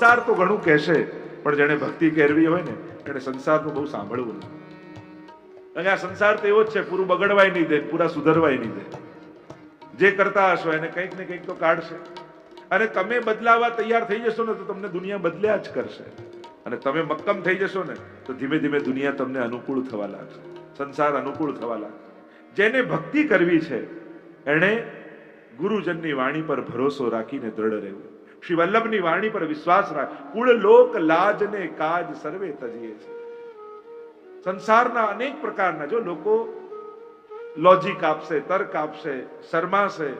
સંસાર તો ઘણું કહેશે, પણ જેને ભક્તિ કરવી હોય ને એને સંસારનું બહુ સાંભળવું નહીં. આ સંસાર તો એવો જ છે, પૂરું બગડવાય નહીં દે, પૂરા સુધરવાય નહીં દે. જે કરતા હશો એને કંઈક ને કંઈક તો કાઢશે. અને તમે બદલાવા તૈયાર થઈ જશો ને, તો તમને દુનિયા બદલ્યા જ કરશે. અને તમે મક્કમ થઈ જશો ને, તો ધીમે ધીમે દુનિયા તમને અનુકૂળ થવા લાગશે. સંસાર અનુકૂળ થવા લાગશે. જેને ભક્તિ કરવી છે, એણે ગુરુજનની વાણી પર ભરોસો રાખીને દ્રઢ રહેવું. શ્રી વલ્લભની વાણી પર વિશ્વાસ રાખ. કુળ લોક લાજ ને કાજ સર્વે તજીએ છે. સંસારના અનેક પ્રકારના જો લોકો લોજિક આપશે, તર્ક આપશે, શરમાશે,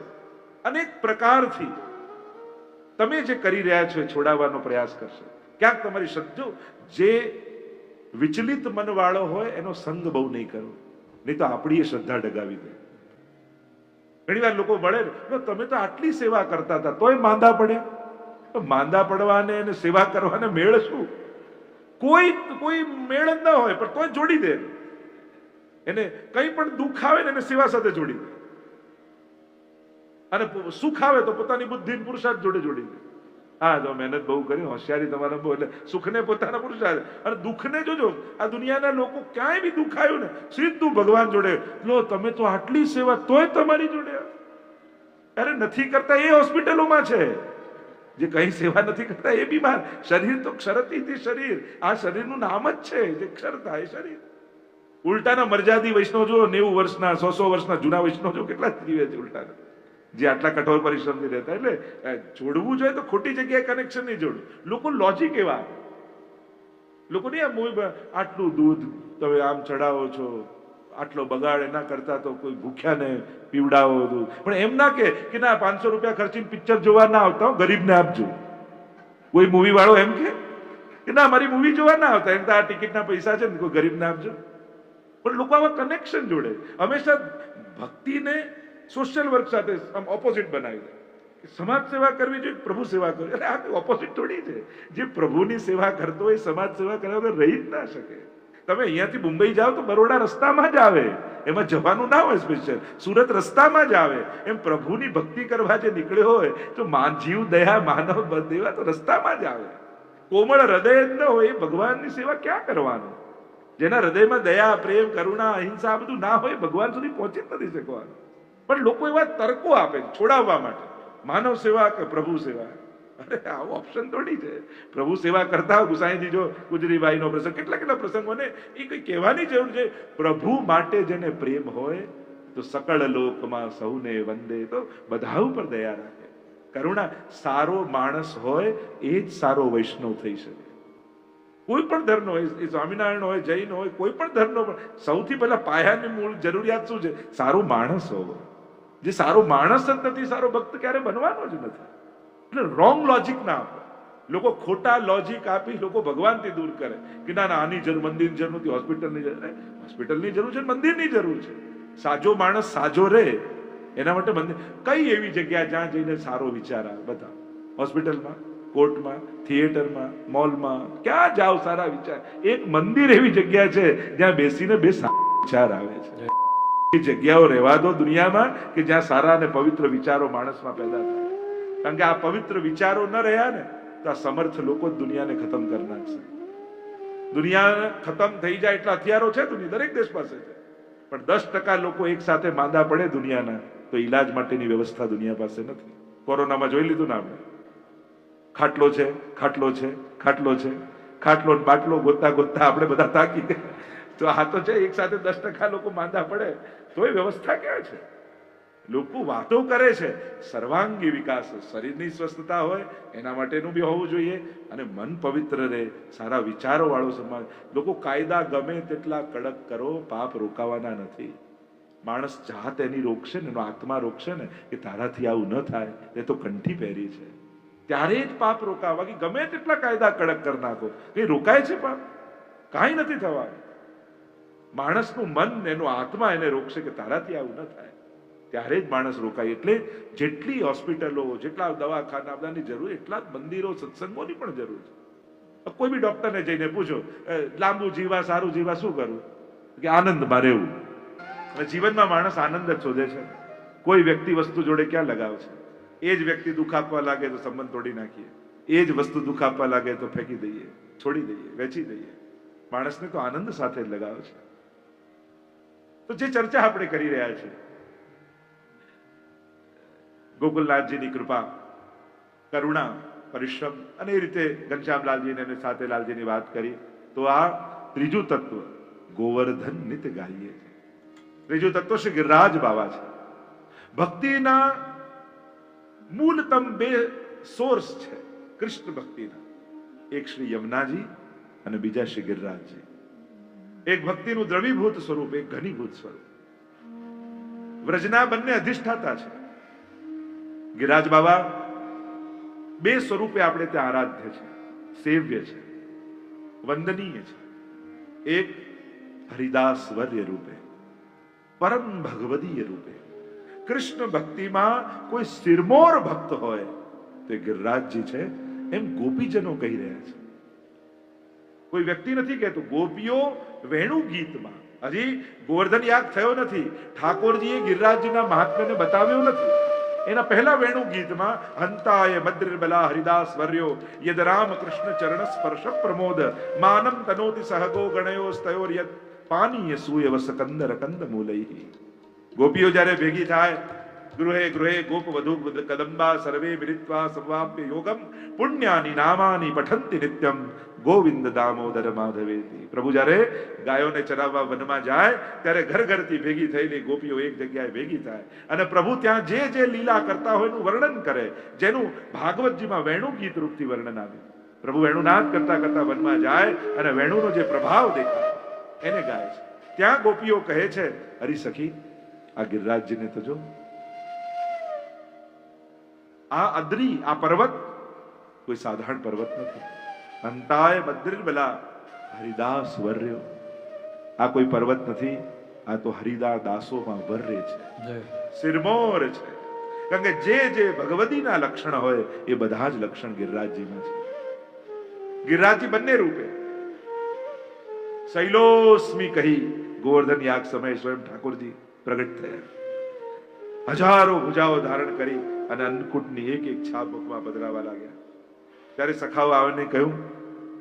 અનેક પ્રકારથી તમે જે કરી રહ્યા છો એ છોડાવવાનો પ્રયાસ કરશે. ક્યાંક તમારી શ્રદ્ધો જે વિચલિત મનવાળો હોય એનો સંગ બહુ નહીં કરો. નહીં તો આપણી એ શ્રદ્ધા ડગાવી દે. ઘણી વાર લોકો મળે તમે તો આટલી સેવા કરતા હતા, તોય માંદા પડ્યા. માંદા પડવાને અને સેવા કરવાને મેળ શું કોઈ કોઈ મેળ જ ન હોય, પણ તોય જોડી દે. એને કંઈ પણ દુઃખ આવે ને એને સેવા સાથે જોડી દે. અને સુખ આવે તો પોતાની બુદ્ધિ પુરુષાર્થ જોડે જોડી દે. હા જો મહેનત બહુ કરી, હોશિયારી તમારે બહુ, એટલે સુખને પોતાના પુરુષાર્થ. અને દુઃખને જોજો, આ દુનિયાના લોકો ક્યાંય બી દુઃખ આવ્યું ને, સીધું ભગવાન જોડે, લો, તમે તો આટલી સેવા તોય તમારી જોડે. અરે નથી કરતા, એ હોસ્પિટલોમાં છે. જે કઈ સેવા નથી કરતા, એ બીમાર. શરીર તો ક્ષરતી શરીર. આ શરીરનું નામ જ છે, જે ક્ષરતા, એ શરીર. ઉલટાના મરજાદી વૈષ્ણવ જો નેવું વર્ષના, સો સો વર્ષના જૂના વૈષ્ણવ જો કેટલા જીવે છે ઉલટાના? જે આટલા કઠોર પરિશ્રમથી રહેતા, એટલે જોડવું જોઈએ તો ખોટી જગ્યાએ કનેક્શન નહીં જોડવું. લોકો લોજિક એવા. લોકો નહીં આ આટલું દૂધ તમે આમ ચડાવો છો આટલો બગાડ એના કરતા તો કોઈ ભૂખ્યાને પીવડાવો દૂધ પણ એમ ના કે કે ના, પાંચસો રૂપિયા ખર્ચીને પિક્ચર જોવા ના આવતા ગરીબને આપજો. કોઈ મૂવી વાળો એમ કે? કે ના, મારી મૂવી જોવા ના આવતા. એમ તો આ ટિકિટના પૈસા છે ને, કોઈ ગરીબને આપજો. પણ લોકો આવા કનેક્શન જોડે. હંમેશા ભક્તિને સોશિયલ વર્ક સાથે આમ ઓપોઝિટ બનાવી દે. સમાજ સેવા કરવી જોઈએ પ્રભુ સેવા કરવી અરે આ ઓપોઝિટ થોડી છે. જે પ્રભુની સેવા કરતો હોય, સમાજ સેવા કર્યા વગર રહી જ ના શકે. તમે અહીંયાથી મુંબઈ જાઓ તો બરોડા રસ્તામાં જ આવે. એમાં જવાનું ના હોય સ્પેશિયલ સુરત રસ્તામાં જ આવે. એમ પ્રભુની ભક્તિ કરવા જે નીકળ્યો હોય, તો માન જીવ, દયા, માનવ દેવા તો રસ્તામાં જ આવે. કોમળ હૃદય જ ન હોય એ ભગવાનની સેવા ક્યાં કરવાનું? જેના હૃદયમાં દયા, પ્રેમ, કરુણા, અહિંસા બધું ના હોય, ભગવાન સુધી પહોંચી જ નથી શકવાનું. પણ લોકો એવા તર્કો આપે છોડાવવા માટે. માનવ સેવા કે પ્રભુ સેવા? અરે, આવો ઓપ્શન થોડી છે. પ્રભુ સેવા કરતા ગુસાઈજી જો ગુજરીબાઈનો પ્રસંગ, કેટલા કેટલા પ્રસંગોને એ કઈ કહેવાની જરૂર છે. પ્રભુ માટે જેને પ્રેમ હોય, તો સકળ લોકમાં સૌને વંદે. તો બધા ઉપર દયા રાખે. કરુણા, સારો માણસ હોય, એ જ સારો વૈષ્ણવ થઈ શકે. કોઈ પણ ધર્મનો હોય એ સ્વામિનારાયણ હોય, જૈન હોય, કોઈ પણ ધર્મનો પણ, સૌથી પહેલા પાયાની મૂળ જરૂરિયાત શું છે? સારો માણસ હોવો. જે સારો માણસ જ નથી, સારો ભક્ત ક્યારે બનવાનો જ નથી. એટલે રોંગ લોજિક ના આપો. લોકો ખોટા લોજિક આપી લોકો ભગવાનથી દૂર કરે કે ના ના, આની જરૂર, મંદિરની જરૂર નથી, હોસ્પિટલની જરૂર. હોસ્પિટલની જરૂર છે મંદિરની જરૂર છે. સાજો માણસ સાજો રહે, એના માટે મંદિર, કઈ એવી જગ્યા જ્યાં જઈને સારો વિચાર આવે, બધા. હોસ્પિટલમાં, કોર્ટમાં, થિયેટરમાં, મોલમાં, ક્યાં જાઓ સારા વિચાર. એક મંદિર એવી જગ્યા છે જ્યાં બેસીને બે વિચાર આવે છે. એ જગ્યાઓ રહેવા દો દુનિયામાં કે જ્યાં સારા અને પવિત્ર વિચારો માણસમાં પેદા થાય. કારણ કે આ પવિત્ર વિચારો ન રહ્યા ને, તો આ સમર્થ લોકો જ દુનિયાને ખતમ કરી નાખશે. દુનિયા ખતમ થઈ જાય એટલા હથિયારો છે દુનિયા, દરેક દેશ પાસે છે. પણ દસ ટકા લોકો એક સાથે માંદા પડે દુનિયાના, તો ઈલાજ માટેની વ્યવસ્થા દુનિયા પાસે નથી. કોરોનામાં જોઈ લીધું ને આપણે? ખાટલો છે ખાટલો છે ખાટલો છે. ખાટલો બાટલો ગોતતા ગોતતા આપણે બધા તાકી તો આ તો છે, એક સાથે દસ ટકા લોકો માંદા પડે. તો એ વ્યવસ્થા ક્યાં છે? લોકો વાતો કરે છે. સર્વાંગી વિકાસ, શરીરની સ્વસ્થતા હોય, એના માટેનું બી હોવું જોઈએ અને મન પવિત્ર રહે, સારા વિચારો વાળો સમાજ. લોકો કાયદા ગમે તેટલા કડક કરો, પાપ રોકાવાના નથી. માણસ જાત એની રોકશે ને, એનો આત્મા રોકશે ને કે તારાથી આવું ન થાય, એ તો કંઠી પહેરી છે. ત્યારે જ પાપ રોકાવા કે ગમે તેટલા કાયદા કડક કરી નાખો કઈ રોકાય છે પાપ. કાંઈ નથી થવાનું. માણસનું મન એનો આત્મા એને રોકશે કે તારાથી આવું ન થાય. ત્યારે જ માણસ રોકાય. એટલે જેટલી હોસ્પિટલો, જેટલા દવાખાના, બધાની જરૂર, એટલા જ મંદિરો, સત્સંગોની પણ જરૂર છે. કોઈ બી ડોક્ટરને જઈને પૂછો લાંબુ જીવા, સારું જીવા, શું કરવું કે આનંદમાં રહેવું અને જીવનમાં માણસ આનંદ જ શોધે છે. કોઈ વ્યક્તિ વસ્તુ જોડે ક્યાં લગાવ છે? એ જ વ્યક્તિ દુઃખ આપવા લાગે તો સંબંધ તોડી નાખીએ. એ જ વસ્તુ દુઃખ આપવા લાગે તો ફેંકી દઈએ, છોડી દઈએ, વેચી દઈએ. માણસને તો આનંદ સાથે જ લગાવ છે. તો જે ચર્ચા આપણે કરી રહ્યા છીએ ગોકુલનાથજીની કૃપા, કરુણા, પરિશ્રમ અને એ રીતે ઘનશ્યામલાલજીને અને સાથે લાલજીની વાત કરી, તો આ ત્રીજું તત્વ ગોવર્ધન નિત ગાઈએ છે. ત્રીજું તત્વ શ્રી ગિરરાજ બાબા છે. ભક્તિના મૂળતમ બે સોર્સ છે, કૃષ્ણ ભક્તિના. એક શ્રી યમુનાજી અને બીજા શ્રી ગિરરાજજી. એક ભક્તિનું દ્રવીભૂત સ્વરૂપ, એક ઘનીભૂત સ્વરૂપ. વ્રજના બંને અધિષ્ઠાતા છે. ગિરિરાજ બાબા, બે સ્વરૂપે આપણે ત્યાં આરાધ્ય છે, સેવ્ય છે, વંદનીય છે. એક હરિદાસ વર્ય રૂપે, પરમ ભગવદીય રૂપે. કૃષ્ણ ભક્તિમાં કોઈ સિરમોર ભક્ત હોય, તે ગિરિરાજજી છે, એમ ગોપીજનો કહી રહ્યા છે. કોઈ વ્યક્તિ નથી કહેતું, ગોપીઓ, વેણુ ગીતમાં. હજી ગોવર્ધન યાગ થયો નથી. ઠાકોરજીએ ગિરરાજજીના મહાત્મ્યને બતાવ્યું નથી. એના પહેલા વેણુ ગીતમાં, હંતાય મદ્રિર્બલા હરિદાસ વર્યો, યદ રામ કૃષ્ણ ચરણ સ્પર્શ પ્રમોદ, માનમ તનોતિ સહગો ગણયો સ્તયોર યદ પાનીય સૂયવ કંદર કંદ મૂલઈ ગોપીઓ જ્યારે ભેગી થાય, ગૃહે ગૃહે ગોપ વધુ કદંબા, સર્વે મિલિત્વા સંવાપ્ય યોગમ, પુણ્યાની નામાની પઠંતિ નિત્યમ ગોવિંદ દામોદર માધવેતી પ્રભુ જ્યારે ગાયોને ચરાવવા વનમાં જાય, ત્યારે ઘર ઘરથી ભેગી થયેલી ગોપીઓ એક જગ્યાએ ભેગી થાય. અને પ્રભુ ત્યાં જે જે લીલા કરતા હોય એનું વર્ણન કરે, જેનું ભાગવતજીમાં વેણુ ગીત રૂપથી વર્ણન આવ્યું પ્રભુ વેણુનાદ કરતા કરતા વનમાં જાય અને વેણુનો જે પ્રભાવ દેખાય, એને ગાય છે. ત્યાં ગોપીઓ કહે છે હરી સખી, આ ગિરિરાજજીને તો જો. આ અદ્રી, આ પર્વત કોઈ સાધારણ પર્વત નથી. અંતાય બદ્રિર્બલા હરિદાસ વર્યો આ કોઈ પર્વત નથી આ તો હરિદા દાસોમાં વર્રે છે. સિરમોર છે. કારણ કે જે જે ભગવતીના લક્ષણ હોય એ બધા જ લક્ષણ ગિરિરાજજીમાં છે. ગિરિરાજજી બંને રૂપે. શૈલોસ્મી કહી ગોવર્ધન યાગ સમયે સ્વયં ઠાકોરજી પ્રગટ થયા. હજારો ભુજાઓ ધારણ કરી અને અન્નકૂટની એક એક છાપ મુખમાં પધરાવા લાગ્યા. ત્યારે સખાઓ આવીને કહ્યું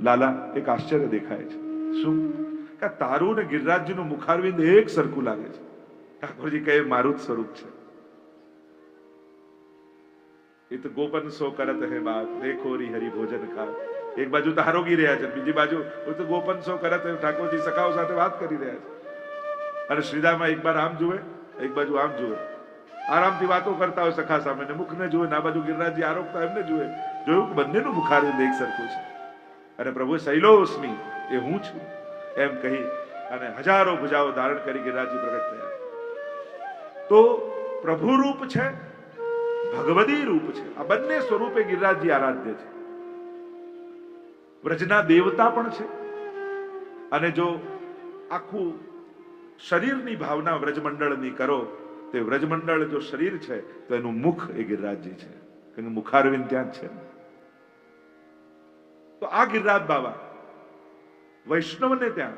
લાલા, એક આશ્ચર્ય દેખાય છે. શું? કે તારું ને ગિરિરાજજીનું મુખારવિંદ એક સરખું લાગે છે. ઠાકોરજી કહે, મારું જ સ્વરૂપ છે. એ તો ગોપન સો કરત હે બાત દેખો રી હરિ ભોજન ખા એક બાજુ તો આરોગી રહ્યા છે, બીજી બાજુ એ તો ગોપન સો કરત હે, ઠાકોરજી સખાઓ સાથે વાત કરી રહ્યા છે. અને શ્રીદામાં એક બાર આમ જુએ, એક બાજુ આમ જુએ. આરામથી વાતો કરતા હોય સખા સામે મુખને જુએ ના બાજુ ગિરિરાજજી આરોગતા એમને જુએ. જોયું કે બંનેનું મુખારવિંદ એક સરખું છે. અને પ્રભુ શૈલોસ્મી એ હું છું, એમ કહી અને હજારો ભુજાઓ ધારણ કરી ગિરિરાજી પ્રગટ થયા. તો પ્રભુ રૂપ છે, ભગવદી રૂપ છે, આ બંને સ્વરૂપે ગિરિરાજજી આરાધ્ય છે. વ્રજના દેવતા પણ છે, અને જો આખું શરીરની ભાવના વ્રજમંડળની કરો, તે વ્રજમંડળ જો શરીર છે, તો એનું મુખ એ ગિરિરાજજી છે. કારણ કે મુખારવિંદ ત્યાં જ છે. તો આ ગિરરાજ બાબા વૈષ્ણવને ત્યાં,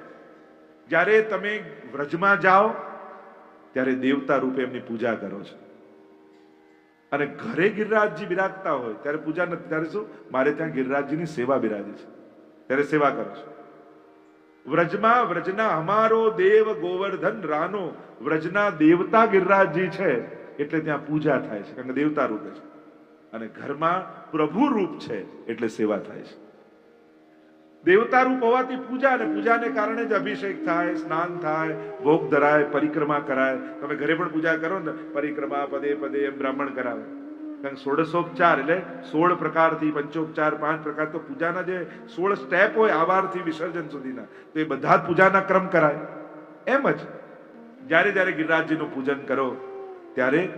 જ્યારે તમે વ્રજમાં જાઓ, ત્યારે દેવતા રૂપે એમની પૂજા કરો છો. અને ઘરે ગિરરાજજી બિરાજતા હોય, ત્યારે પૂજા નથી, ત્યારે શું? મારે ત્યાં ગિરરાજજીની સેવા બિરાજે છે. ત્યારે સેવા કરો છો. વ્રજમાં, વ્રજના અમારો દેવ ગોવર્ધન રાનો. વ્રજના દેવતા ગિરરાજજી છે, એટલે ત્યાં પૂજા થાય છે, કારણ કે દેવતા રૂપે છે. અને ઘરમાં પ્રભુ રૂપ છે, એટલે સેવા થાય છે. દેવતા રૂપ હોવાથી પૂજા અને પૂજાને કારણે જ અભિષેક થાય, સ્નાન થાય, ભોગ ધરાય, પરિક્રમા કરાય. તમે ઘરે પણ પૂજા કરો ને, પરિક્રમા પદે પદે બ્રાહ્મણ કરાવે. કારણ ષોડશોપચાર એટલે સોળ પ્રકારથી પંચોપચાર, પાંચ પ્રકાર તો પૂજાના જે સોળ સ્ટેપ હોય આવારથી વિસર્જન સુધીના, તો એ બધા જ પૂજાના ક્રમ કરાય. એમ જ. જ્યારે જ્યારે ગિરિરાજજીનું પૂજન કરો, ત્યારે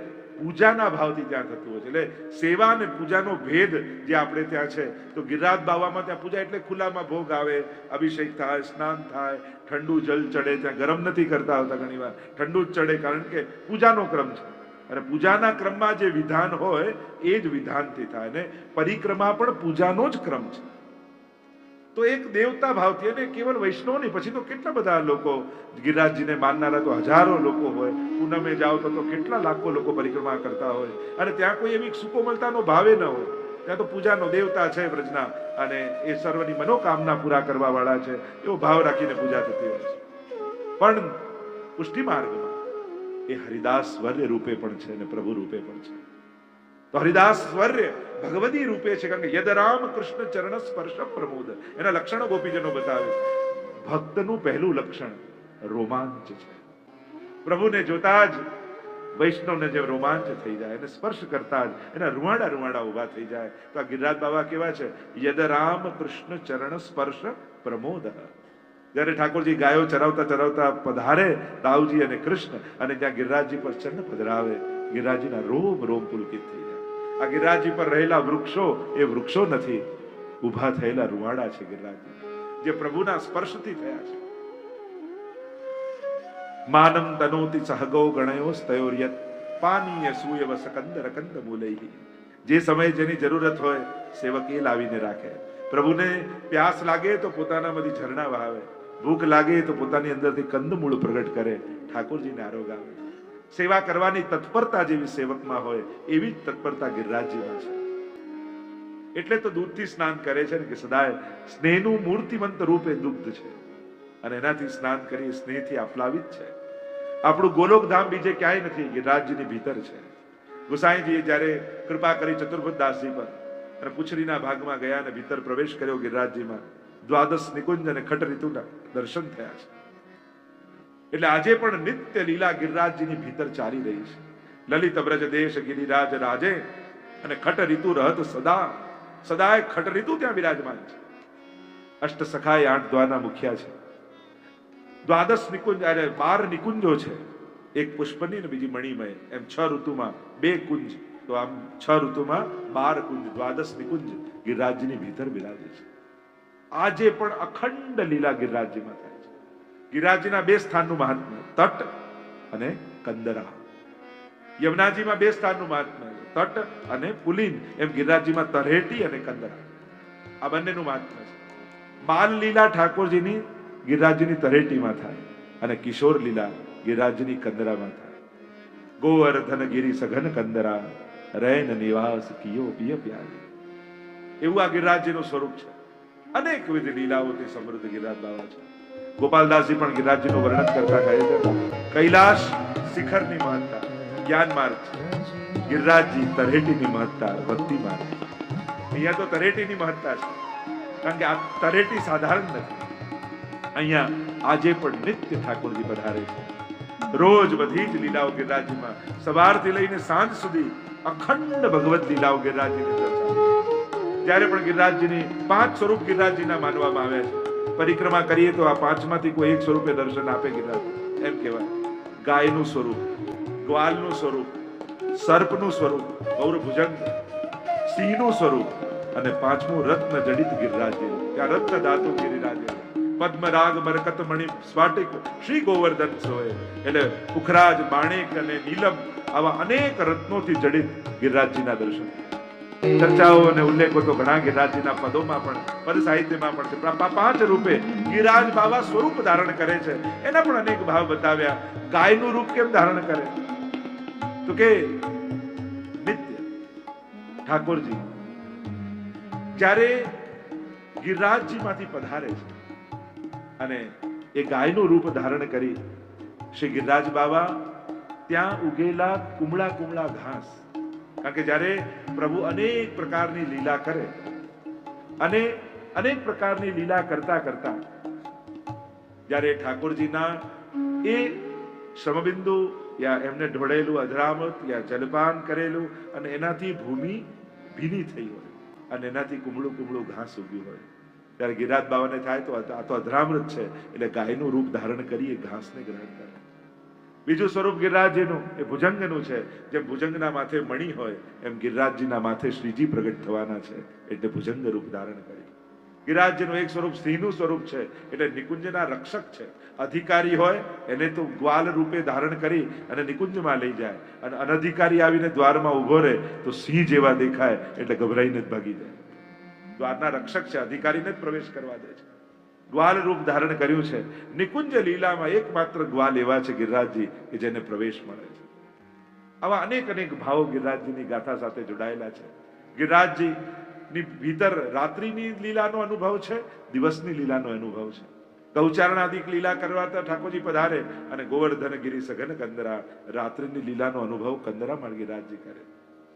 પૂજાના ભાવથી ત્યાં થતું હોય છે. એટલે સેવા અને પૂજાનો ભેદ જે આપણે ત્યાં છે, તો ગિરિરાજ બાવામાં ત્યાં પૂજા એટલે ખુલ્લામાં ભોગ આવે, અભિષેક થાય, સ્નાન થાય, ઠંડુ જલ ચડે, ત્યાં ગરમ નથી કરતા આવતા ઘણીવાર. ઠંડુ જ ચડે કારણ કે પૂજાનો ક્રમ છે. અને પૂજાના ક્રમમાં જે વિધાન હોય, એ જ વિધાનથી થાય. અને પરિક્રમા પણ પૂજાનો જ ક્રમ છે. તો એક દેવતા ભાવથી અને કેવલ વૈષ્ણવ નહીં પછી તો કેટલા બધા લોકો ગિરિરાજજીને માનનારા તો હજારો લોકો હોય, પૂનમે જાઓ તો તો કેટલા લાખો લોકો પરિક્રમા કરતા હોય. અને ત્યાં કોઈ એવી સુકોમલતાનો ભાવે ન હોય. ત્યાં તો પૂજાનો દેવતા છે વ્રજના, અને એ સર્વની મનોકામના પૂરા કરવા વાળા છે. એવો ભાવ રાખીને પૂજા થતી હોય છે. પણ પુષ્ટિ માર્ગમાં એ હરિદાસ વર્ય રૂપે પણ છે અને પ્રભુ રૂપે પણ છે. તો હરિદાસ સ્વર્ય ભગવદી રૂપે છે કારણ કે યદ રામ કૃષ્ણ ચરણ સ્પર્શ પ્રમોદ. એના લક્ષણો ગોપીજનો બતાવે. ભક્તનું પહેલું લક્ષણ રોમાંચ છે. પ્રભુને જોતા જ વૈષ્ણવને જે રોમાંચ થઈ જાય, એને સ્પર્શ કરતા જ એના રૂવાડા રૂવાડા ઊભા થઈ જાય. તો આ ગિરિરાજ બાબા કેવા છે? યદ રામ કૃષ્ણ ચરણ સ્પર્શ પ્રમોદ. જ્યારે ઠાકોરજી ગાયો ચરાવતા ચરાવતા પધારે દાઉજી અને કૃષ્ણ અને ત્યાં ગિરિરાજજી પર ચરણ પધરાવે. ગિરિરાજજીના રોમ રોમ પુલકિત થઈ આ ગિરરાજી પર રહેલા વૃક્ષો, એ વૃક્ષો નથી. ઊભા થયેલા રૂવાડા છે ગિરરાજી જે પ્રભુના સ્પર્શથી થયા છે. માનમ તનોતિ સહગો ગણયો સ્તયોર્યત પાનીય સુયવ સકંદર કંદ મૂલૈહી. જે સમયે જેની જરૂરત હોય, સેવક એ લાવીને રાખે. પ્રભુને પ્યાસ લાગે તો પોતાનામાંથી ઝરણા વહાવે. ભૂખ લાગે તો પોતાની અંદરથી કંદમૂળ પ્રગટ કરે. ઠાકોરજીને આરોગ આવે. સેવા કરવાની તત્પરતા જેવી સેવકમાં હોય, એવી જ તત્પરતા ગિરિરાજજીમાં છે. એટલે તો દૂધથી સ્નાન કરે છે ને કે સદાય સ્નેહનું મૂર્તિમંત રૂપે દુગ્ધ છે. અને એનાથી સ્નાન કરી સ્નેહથી આપલાવિત છે. આપણું ગોલોક ધામ બીજે ક્યાંય નથી, ગિરિરાજજીની ભીતર છે. ગુસાઈજીએ જ્યારે કૃપા કરી ચતુર્ભદાસજી પર અને પુછડીના ભાગમાં ગયા અને ભીતર પ્રવેશ કર્યો ગિરિરાજજીમાં, દ્વાદશ નિકુંજ અને ખટ ઋતુના દર્શન થયા છે. એટલે આજે પણ નિત્ય લીલા ગિરિરાજજીની ભીતર ચાલી રહી છે. લલિત વ્રજ દેશ ગિરિરાજ રાજે અને ખટ ઋતુ રહત સદા. સદાય ખટ ઋતુ ત્યાં બિરાજમાન છે. અષ્ટ સખાય આઠ દ્વારના મુખ્યા છે. દ્વાદશ નિકુંજ અરે બાર નિકુંજો છે. એક પુષ્પની ને બીજી મણિમય. એમ છ ઋતુમાં બે કુંજ. તો આમ છ ઋતુમાં બાર કુંજ, દ્વાદશ નિકુંજ ગિરિરાજની ભીતર બિરાજે છે. આજે પણ અખંડ લીલા ગિરિરાજ્યમાં થાય છે ગિરિરાજજીના બે સ્થાનનું મહાત્મ્ય તટ અને કંદરા. યમુનાજીમાં બે સ્થાનનું મહાત્મ્ય તટ અને પુલિન એમ ગિરિરાજજીમાં તરેટી અને કંદરા. આ બંનેનું મહાત્મ્ય છે. બાલ લીલા ઠાકોરજીની ગિરિરાજજીની તરેટીમાં થાય અને કિશોર લીલા ગિરિરાજની કંદરામાં થાય. ગોવર્ધન ગિરી સઘન કંદરા, રૈન નિવાસ કિયો પિય પ્યારી. એવું આ ગિરિરાજજીનું સ્વરૂપ છે. અનેકવિધ લીલાઓથી સમૃદ્ધ ગિરિરાજ બાબા છે. ગોપાલદાસજી પણ ગિરિરાજજીનું વર્ણન કરતા કહે છે, કૈલાશ શિખરની મહત્તા જ્ઞાન માર્ગ છે. ગિરિરાજજી તરેટીની મહત્તા ભક્તિ માર્ગ અહીંયા તો તરેટીની મહત્તા છે, કારણ કે આ તરેટી સાધારણ નથી. અહીંયા આજે પણ નિત્ય ઠાકોરજી પધારે છે. રોજ બધી જ લીલાઓ ગિરિરાજજીમાં સવારથી લઈને સાંજ સુધી અખંડ ભગવત લીલાઓ ગિરિરાજજીની ચર્ચા. જ્યારે પણ ગિરિરાજજીની પાંચ સ્વરૂપ ગિરિરાજજીના માનવામાં આવ્યા છે પરિક્રમા કરીએ તો આ પાંચમાંથી કોઈ એક સ્વરૂપે દર્શન આપે કીધા એમ કહેવાય. ગાયનું સ્વરૂપ, ગ્વાલનું સ્વરૂપ, સર્પનું સ્વરૂપ ગૌરભુજંગ સિંહનું સ્વરૂપ અને પાંચમું રત્ન જડિત ગિરિરાજે ત્યાં રત્ન ધાતુ ગિરિરાજે પદ્મરાગ, મરકત, મણિ, સ્વાટિક, શ્રી ગોવર્ધન સોય એટલે પુખરાજ બાણેક અને નીલમ આવા અનેક રત્નોથી જડિત ગિરિરાજજીના દર્શન. ચર્ચાઓ અને ઉલ્લેખો તો ઘણા ગિરિરાજજીના પદોમાં પણ પદ સાહિત્યમાં પણ છે. પાંચ રૂપે ગિરિરાજ બાવા સ્વરૂપ ધારણ કરે છે. એના પણ અનેક ભાવ બતાવ્યા. ગાયનું રૂપ કેમ ધારણ કરે? તો કે નિત્ય. ઠાકોરજી, જ્યારે ગિરિરાજજીમાંથી પધારે છે અને એ ગાયનું રૂપ ધારણ કરી શ્રી ગિરિરાજ બાવા ત્યાં ઉગેલા કુમળા કુમળા ઘાસ કારણ કે જ્યારે પ્રભુ અનેક પ્રકારની લીલા કરે, અને અનેક પ્રકારની લીલા કરતા કરતા, જ્યારે ઠાકોરજીના એ શ્રમબિંદુ યા એમને ઢોળેલું અધરામત યા જલપાન કરેલું અને એનાથી ભૂમિ ભીની થઈ હોય અને એનાથી કુમળું કુમળું ઘાસ ઉગ્યું હોય. ત્યારે ગિરાજ બાવાને થાય તો આ તો અધરામૃત છે, એટલે ગાયનું રૂપ ધારણ કરી એ ઘાસને ગ્રહણ કરે બીજું સ્વરૂપ ગિરિરાજજીનું, એ ભુજંગનું છે જેમ ભુજંગના માથે મણી હોય, એમ ગિરિરાજજીના માથે શ્રીજી પ્રગટ થવાના છે, એટલે ભુજંગ રૂપ ધારણ કરી ગિરિરાજજીનું એક સ્વરૂપ સિંહનું સ્વરૂપ છે, એટલે નિકુંજના રક્ષક છે. અધિકારી હોય, એને તો ગ્વાલ રૂપે ધારણ કરી અને નિકુંજમાં લઈ જાય. અને અનધિકારી આવીને દ્વારમાં ઊભો રહે, તો સિંહ જેવા દેખાય, એટલે ગભરાઈને જ ભાગી જાય. દ્વારના રક્ષક છે, અધિકારીને જ પ્રવેશ કરવા દે છે. ગ્વાલ રૂપ ધારણ કર્યું છે. નિકુંજ લીલામાં એકમાત્ર ગ્વાલ એવા છે ગિરિરાજજી કે જેને પ્રવેશ મળે છે. આવા અનેક અનેક ભાવો ગિરિરાજજીની ગાથા સાથે જોડાયેલા છે. ગિરિરાજજી ની ભીતર રાત્રિની લીલાનો અનુભવ છે, દિવસની લીલાનો અનુભવ છે. ગૌચારણાદિક લીલા કરવાતા ઠાકોરજી પધારે અને ગોવર્ધન ગિરી સઘન કંદરા, રાત્રિની લીલાનો અનુભવ કંદરામાં ગિરિરાજજી કરે.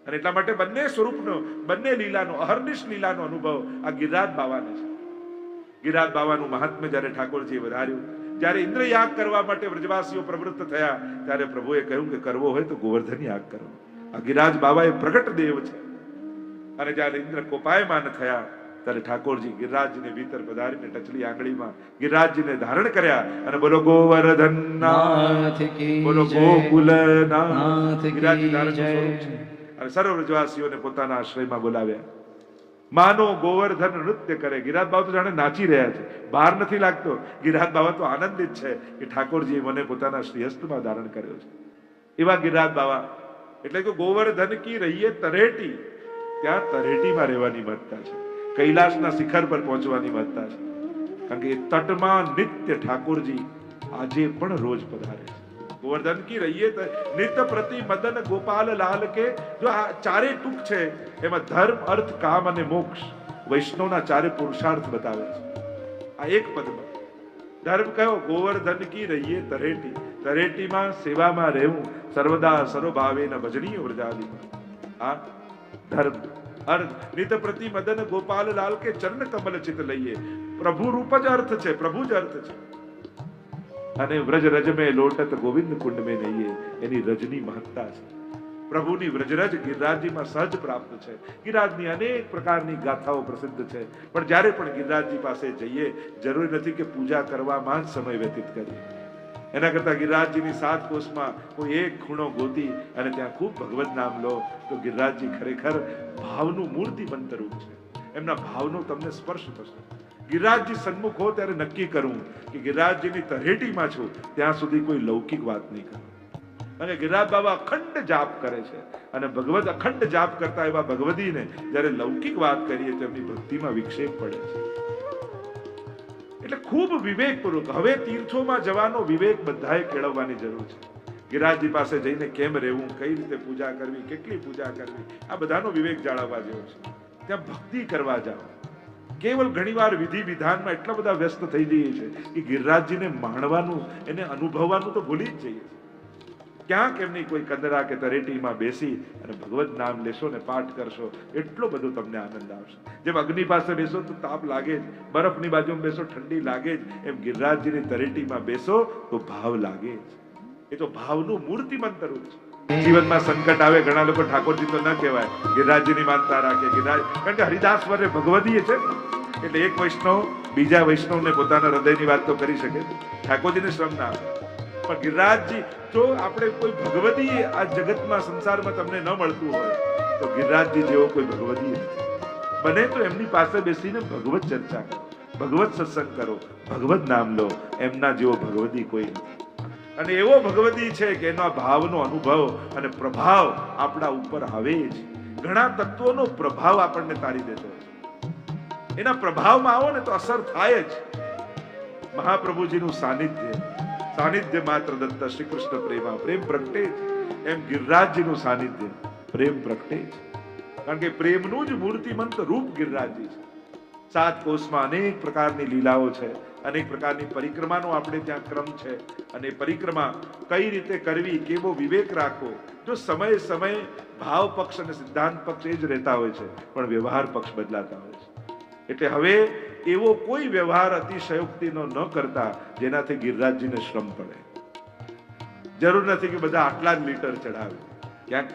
અને એટલા માટે બંને સ્વરૂપનો, બંને લીલાનો, અહર્નિશ લીલાનો અનુભવ આ ગિરિરાજ બાવાને છે. ગિરિરાજ બાવાનું મહાત્મ્ય જ્યારે ઠાકોરજીએ વધાર્યું જ્યારે ઇન્દ્ર યાગ કરવા માટે વ્રજવાસીઓ પ્રવૃત્ત થયા ત્યારે પ્રભુએ કહ્યું કે કરવો હોય તો ગોવર્ધન યાગ કરો આ ગિરાજ બાબા એ પ્રગટ દેવ છે અને જ્યારે ઇન્દ્ર કોપાયમાન થયા ત્યારે ઠાકોરજી ગિરિરાજજીને ભીતર પધારીને ટચલી આંગળીમાં ગિરિરાજજીને ધારણ કર્યા અને બોલો ગોવર્ધન બોલો. ગોકુલ ગિરિરાજજી ધારણ જય. સ્વરૂપ છે અને સર્વ વ્રજવાસીઓને પોતાના આશ્રયમાં બોલાવ્યા માનો ગોવર્ધન નૃત્ય કરે. ગિરાજ બાબા તો જાણે નાચી રહ્યા છે. બહાર નથી લાગતો. ગિરાજ બાબા તો આનંદિત છે કે ઠાકોરજીએ મને પોતાના શ્રીહસ્તમાં ધારણ કર્યો છે. એવા ગિરાજ બાબા એટલે કે ગોવર્ધન કી રહીએ તરેટી. ત્યાં તરેટીમાં રહેવાની મહત્તા છે. કૈલાસના શિખર પર પહોંચવાની મહત્તા છે. કારણ કે તટમાં નિત્ય ઠાકોરજી આજે પણ રોજ પધારે છે. ગોવર્ધન કી રહીએ નિત્ય પ્રતિ મદન ગોપાલ લાલ કે, જો આ ચારે ટૂંક છે, એમાં ધર્મ, અર્થ, કામ અને મોક્ષ વૈષ્ણવના ચારે પુરુષાર્થ બતાવે છે. આ એક પદમાં. ધર્મ કયો ગોવર્ધન કી રહીએ તરેટી. તરેટીમાં સેવામાં રહેવું, સર્વદા સર્વભાવે ભજનીય વ્રજાદી. આ ધર્મ, અર્થ નિત પ્રતિ મદન ગોપાલ લાલ કે ચરણ કમલ ચિત લઈએ. પ્રભુ રૂપ જ અર્થ છે, પ્રભુ જ અર્થ છે. અને વ્રજ રજ મેં લોટત ગોવિંદ કુંડ મેં નહીએ એની રજની મહત્તા છે. પ્રભુની વ્રજરજ ગિરિરાજજીમાં સહજ પ્રાપ્ત છે. ગિરિરાજની અનેક પ્રકારની ગાથાઓ પ્રસિદ્ધ છે. પણ જ્યારે પણ ગિરિરાજજી પાસે જઈએ, જરૂરી નથી કે પૂજા કરવામાં જ સમય વ્યતીત કરીએ. એના કરતા ગિરિરાજજીની સાત કોષમાં કોઈ એક ખૂણો ગોતી અને ત્યાં ખૂબ ભગવત નામ લો, તો ગિરિરાજજી ખરેખર ભાવનું મૂર્તિમંત રૂપ છે. એમના ભાવનો તમને સ્પર્શ થશે. ગિરિરાજજી સન્મુખ હો ત્યારે નક્કી કરવું કે ગિરિરાજજીની તરેટીમાં છું, ત્યાં સુધી કોઈ લૌકિક વાત નહીં કરું. અને ગિરિરાજ બાબા અખંડ જાપ કરે છે અને ભગવત અખંડ જાપ કરતા એવા ભગવતીને જ્યારે લૌકિક વાત કરીએ તો એમની ભક્તિમાં વિક્ષેપ પડે છે. એટલે ખૂબ વિવેકપૂર્વક, હવે તીર્થોમાં જવાનો વિવેક બધાએ કેળવવાની જરૂર છે. ગિરાજી પાસે જઈને કેમ રહેવું, કઈ રીતે પૂજા કરવી, કેટલી પૂજા કરવી, આ બધાનો વિવેક જાળવવા જેવો છે. ત્યાં ભક્તિ કરવા જાઓ. કેવલ ઘણીવાર વિધિ વિધાનમાં એટલા બધા વ્યસ્ત થઈ જઈએ છે કે ગિરિરાજજીને માણવાનું, એને અનુભવવાનું તો ભૂલી જ જઈએ ક્યાંક એમની કોઈ કંદરા કે તરેટીમાં બેસી અને ભગવત નામ લેશો ને પાઠ કરશો, એટલો બધો તમને આનંદ આવશે. જેમ અગ્નિ પાસે બેસો તો તાપ લાગે જ, બરફની બાજુમાં બેસો ઠંડી લાગે જ, એમ ગિરિરાજજીની તરેટીમાં બેસો તો ભાવ લાગે જ. એ તો ભાવનું મૂર્તિમંત રૂપ છે. જીવનમાં સંકટ આવે, ઘણા લોકો ઠાકોરજી તો ન કહેવાય ગિરિરાજજીની માનતા રાખે ગિરિરાજ કારણ કે હરિદાસ વરે ભગવદીય છે એટલે એક વૈષ્ણવ બીજા વૈષ્ણવને પોતાના હૃદયની વાત તો કરી શકે. ઠાકોરજીને શ્રમ ના આવે. પણ ગિરિરાજજી, જો આપણે કોઈ ભગવદી આ જગતમાં સંસારમાં તમને ન મળતું હોય, તો ગિરિરાજજી જેવો કોઈ ભગવદી નથી. બને તો એમની પાસે બેસીને ભગવત ચર્ચા કરો, ભગવત સત્સંગ કરો, ભગવત નામ લો, એમના જેવો ભગવદી કોઈ નથી. અને એવો ભગવતી છે કે એના ભાવનો અનુભવ અને પ્રભાવ આપણા ઉપર આવે જ. ઘણા તત્વોનો પ્રભાવ આપણને તારી દેતો છે. એના પ્રભાવમાં આવો ને તો અસર થાય જ. મહાપ્રભુજીનું સાનિધ્ય સાનિધ્ય માત્ર દત્ત શ્રી કૃષ્ણ પ્રેમા, પ્રેમ પ્રગટે જ. એમ ગિરિરાજજીનું સાનિધ્ય, પ્રેમ પ્રગટે જ. કારણ કે પ્રેમનું જ મૂર્તિમંત રૂપ ગિરિરાજજી છે. સાત કોષમાં અનેક પ્રકારની લીલાઓ છે. અનેક પ્રકારની પરિક્રમાનો આપણે ત્યાં ક્રમ છે. અને પરિક્રમા કઈ રીતે કરવી, કેવો વિવેક રાખવો, જો સમયે સમયે ભાવ પક્ષ અને સિદ્ધાંત પક્ષ એ જ રહેતા હોય છે, પણ વ્યવહાર પક્ષ બદલાતા હોય છે. એટલે હવે એવો કોઈ વ્યવહાર અતિશયોક્તિનો ન કરતા જેનાથી ગિરિરાજજીને શ્રમ પડે. જરૂર નથી કે બધા આટલા જ લીટર ચડાવે ક્યાંક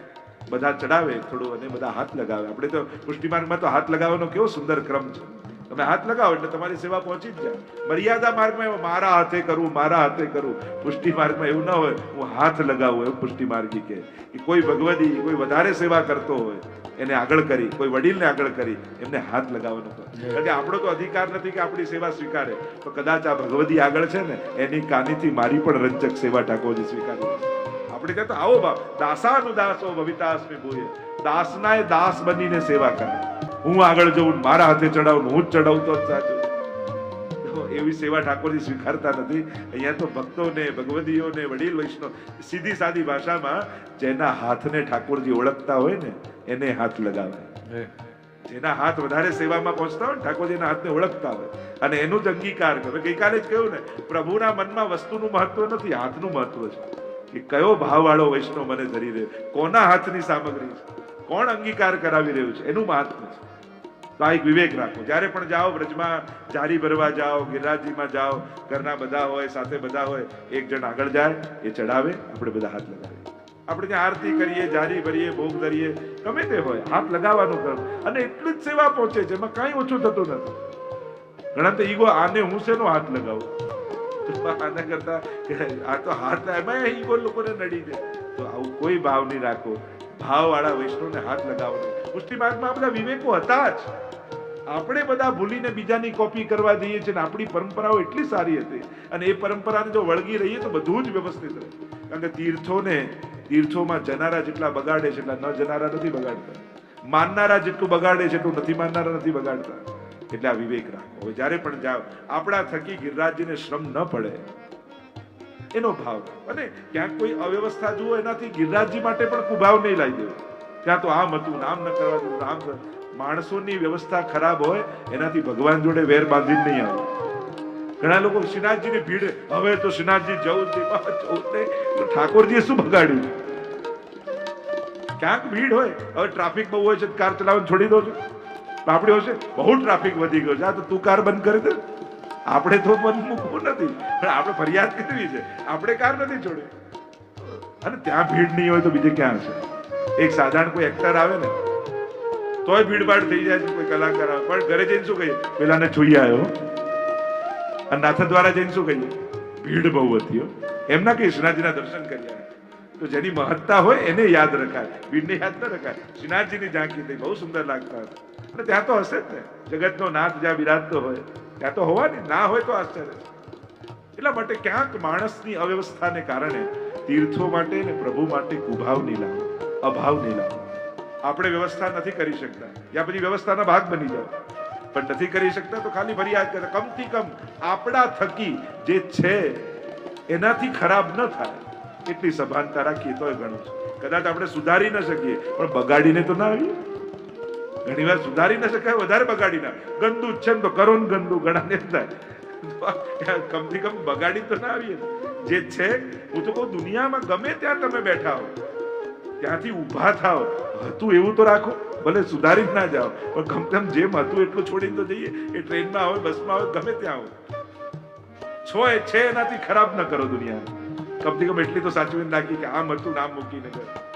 બધા ચડાવે થોડું અને બધા હાથ લગાવે. આપણે તો પુષ્ટિમાર્ગમાં તો હાથ લગાવવાનો કેવો સુંદર ક્રમ છે. તમે હાથ લગાવો એટલે તમારી સેવા પહોંચી જ જાય. મર્યાદા માર્ગમાં મારા હાથે કરવું મારા હાથે કરવું પુષ્ટિ માર્ગમાં એવું ના હોય હું હાથ લગાવું એવું પુષ્ટિ માર્ગી કે કે કોઈ ભગવદી કોઈ વધારે સેવા કરતો હોય એને આગળ કરી કોઈ વડીલને આગળ કરી એમને હાથ લગાવવાનો કારણ કે આપણો તો અધિકાર નથી કે આપણી સેવા સ્વીકારે. તો કદાચ આ ભગવદી આગળ છે ને એની કાનીથી મારી પણ રંજક સેવા ઠાકોરજી સ્વીકારી. આપણે ત્યાં તો આવો દાસાનુદાસો ભવિતાસ્મી ભૂય. દાસનાએ દાસ બનીને સેવા કરે. હું આગળ જઉં મારા હાથે ચડાવું હું જ ચડાવતો જ સાચું. એવી સેવા ઠાકોરજી સ્વીકારતા નથી. અહીંયા તો ભક્તોને ભગવદીઓને વડીલ વૈષ્ણવ સીધી સાદી ભાષામાં જેના હાથને ઠાકોરજી ઓળખતા હોય ને એને હાથ લગાવે. જેના હાથ વધારે સેવામાં પહોંચતા હોય ઠાકોરજીના હાથને ઓળખતા હોય. અને એનું જ અંગીકાર કરે. ગઈકાલે જ કહ્યું ને પ્રભુના મનમાં વસ્તુનું મહત્વ નથી હાથનું મહત્વ છે. કે કયો ભાવવાળો વૈષ્ણવ મને ધરી રહ્યો કોના હાથની સામગ્રી છે? કોણ અંગીકાર કરાવી રહ્યું છે? એનું મહત્વ છે. તો આ એક વિવેક રાખો. જ્યારે પણ જાઓ, વ્રજમાં જારી ભરવા જાઓ ગિરરાજીમાં જાઓ, ઘરના બધા હોય, સાથે બધા હોય, એક જણ આગળ જાય, એ ચડાવે આપણે બધા હાથ લગાવીએ. આપણે ત્યાં આરતી કરીએ, જારી ભરીએ, ભોગ ધરીએ, ગમે તે હોય, હાથ લગાવવાનું કરો અને એટલી જ સેવા પહોંચે છે, એમાં કાંઈ ઓછું થતું નથી. ઘણા તો ઈગો, આને હું શેનો હાથ લગાવું? આના કરતા આ તો હાથ એમાં ઈગો લોકોને નડી જાય. તો આવું કોઈ ભાવ નહીં રાખો. ભાવ વાળા વૈષ્ણવને હાથ લગાવવાનો પુષ્ટિ માર્ગમાં બધા વિવેકો હતા જ. આપણે બધા ભૂલીને બીજાની કોપી કરવા જઈએ છીએ અને આપણી પરંપરાઓ એટલી સારી હતી. અને એ પરંપરાને જો વળગી રહીએ તો બધું જ વ્યવસ્થિત રહે. કારણ કે તીર્થોને, તીર્થોમાં જનારા જેટલા બગાડે છે એટલા ન જનારા નથી બગાડતા. માનનારા જેટલું બગાડે છે એટલું નથી માનનારા નથી બગાડતા. એટલે આ વિવેક રાખો. હવે જ્યારે પણ જાઓ, આપણા થકી ગિરરાજ્યને શ્રમ ન પડે. એનો ભાવ. અને ક્યાંક કોઈ અવ્યવસ્થા જુઓ, એનાથી ગિરિરાજજી માટે પણ કુભાવ નહીં લાવી દેવો ત્યાં તો આમ હતું, નામ ન કરવા દેવું આમ માણસોની વ્યવસ્થા ખરાબ હોય, એનાથી ભગવાન જોડે વેર બાંધીને નહીં આવે. ઘણા લોકો, શ્રીનાથજીની ભીડ, હવે તો શ્રીનાથજી જવું જવું ઠાકોરજીએ શું બગાડ્યું ક્યાંક ભીડ હોય, હવે ટ્રાફિક બહુ હોય છે, કાર ચલાવવાનું છોડી દો છો. આપણી હશે બહુ ટ્રાફિક વધી ગયો છે. આ તો તું કાર બંધ કરી દે. આપણે તો મન મૂકવું નથી, પણ આપણે ફરિયાદ કરવી છે. આપણે કાર નથી છોડી અને ત્યાં ભીડ નહીં હોય તો બીજે ક્યાં હશે? એક સાધારણ કોઈ એક્ટર આવે ને, તોય ભીડભાડ થઈ જાય છે, કોઈ કલાકાર આવે. પણ ઘરે જઈને શું કહીએ? પેલાને જોઈ આવ્યો અને નાથ દ્વારા જઈને શું કહીએ? ભીડ બહુ હતી એમના શ્રીનાથજીના દર્શન કર્યા તો જેની મહત્તા હોય એને યાદ રખાય. ભીડને યાદ ન રખાય. શ્રીનાથજીની ઝાંખી થઈ, બહુ સુંદર લાગતા હતા. અને ત્યાં તો હશે જ ને. જગતનો નાથ જ્યાં બિરાજતો હોય ત્યાં તો હોવાની, ના હોય તો આશ્ચર્ય. એટલા માટે ક્યાંક માણસની અવ્યવસ્થાને કારણે તીર્થો માટે ને પ્રભુ માટે કુભાવ નહીં લાવો અભાવ નહીં લાવો આપણે વ્યવસ્થા નથી કરી શકતા. યા પછી વ્યવસ્થાના ભાગ બની જાય. પણ નથી કરી શકતા તો ખાલી ફરિયાદ કરે. કમથી કમ આપણા થકી જે છે, એનાથી ખરાબ ન થાય. એટલી સભાનતા રાખીએ તોય ઘણું છે. કદાચ આપણે સુધારી ન શકીએ, પણ બગાડીને તો ના આવીએ. ઘણી વાર સુધારી ન શકાય, વધારે બગાડી ના ગંદુ છે તો કરો ને ગંદુ જ થાય. કમથી કમ બગાડી તો ના આવીએ જે છે, હું તો કહું, દુનિયામાં ગમે ત્યાં તમે બેઠા હો, ત્યાંથી ઊભા થાઓ. હતું એવું તો રાખો, ભલે સુધારી જ ના જાઓ, પણ કમ જેમ હતું એટલું છોડીને તો જઈએ. એ ટ્રેનમાં આવે બસમાં આવે ગમે ત્યાં આવો છો એ છે, એનાથી ખરાબ ન કરો દુનિયા કમથી કમ એટલી તો સાચવીને રાખી કે આમ હતું નામ મૂકીને ગયો.